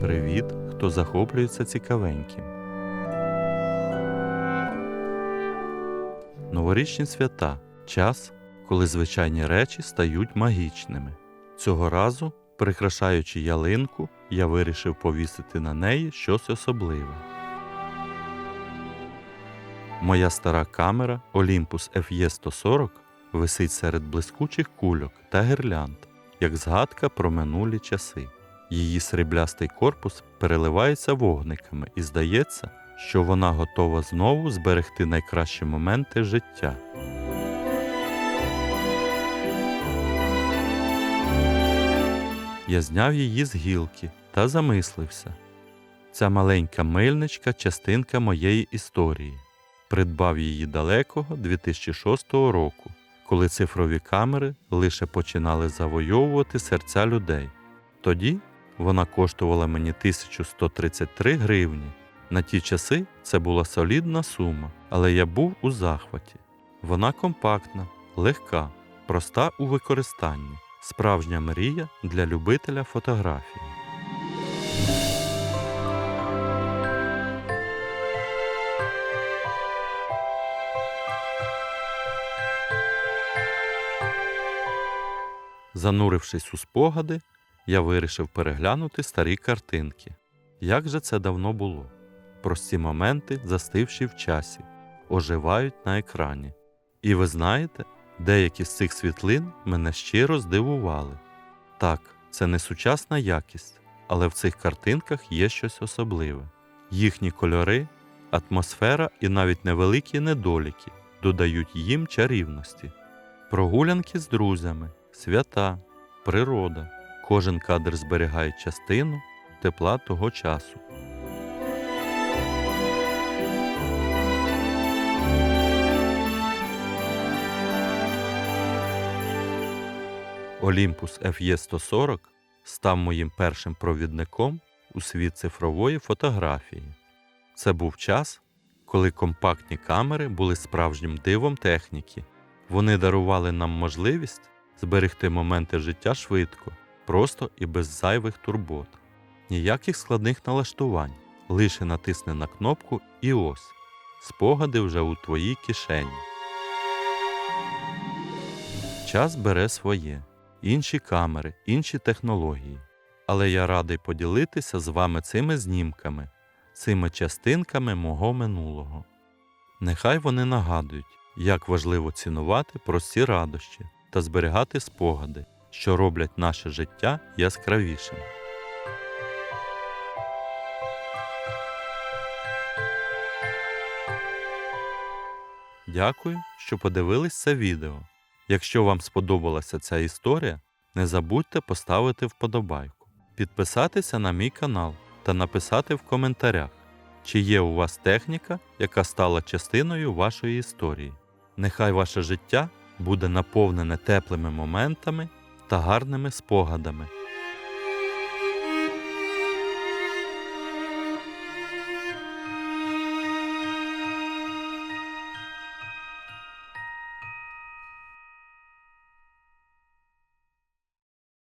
Привіт, хто захоплюється цікавеньким. Новорічні свята час, коли звичайні речі стають магічними. Цього разу, прикрашаючи ялинку, я вирішив повісити на неї щось особливе. Моя стара камера Olympus FE140 висить серед блискучих кульок та гірлянд, як згадка про минулі часи. Її сріблястий корпус переливається вогниками і здається, що вона готова знову зберегти найкращі моменти життя. Я зняв її з гілки та замислився. Ця маленька мильничка частинка моєї історії. Придбав її далекого 2006 року, коли цифрові камери лише починали завойовувати серця людей. Тоді вона коштувала мені 1133 гривні. На ті часи це була солідна сума, але я був у захваті. Вона компактна, легка, проста у використанні, справжня мрія для любителя фотографії. Занурившись у спогади, я вирішив переглянути старі картинки. Як же це давно було? Прості моменти, застивші в часі, оживають на екрані. І ви знаєте, деякі з цих світлин мене щиро здивували. Так, це не сучасна якість, але в цих картинках є щось особливе. Їхні кольори, атмосфера і навіть невеликі недоліки додають їм чарівності. Прогулянки з друзями, свята, природа. Кожен кадр зберігає частину тепла того часу. Olympus FE140 став моїм першим провідником у світ цифрової фотографії. Це був час, коли компактні камери були справжнім дивом техніки. Вони дарували нам можливість зберегти моменти життя швидко, просто і без зайвих турбот. Ніяких складних налаштувань, лише натисни на кнопку і ось спогади вже у твоїй кишені. Час бере своє, інші камери, інші технології. Але я радий поділитися з вами цими знімками, цими частинками мого минулого. Нехай вони нагадують, як важливо цінувати прості радощі та зберігати спогади, що роблять наше життя яскравішим. Дякую, що подивились це відео. Якщо вам сподобалася ця історія, не забудьте поставити вподобайку, підписатися на мій канал та написати в коментарях, чи є у вас техніка, яка стала частиною вашої історії. Нехай ваше життя буде наповнене теплими моментами та гарними спогадами.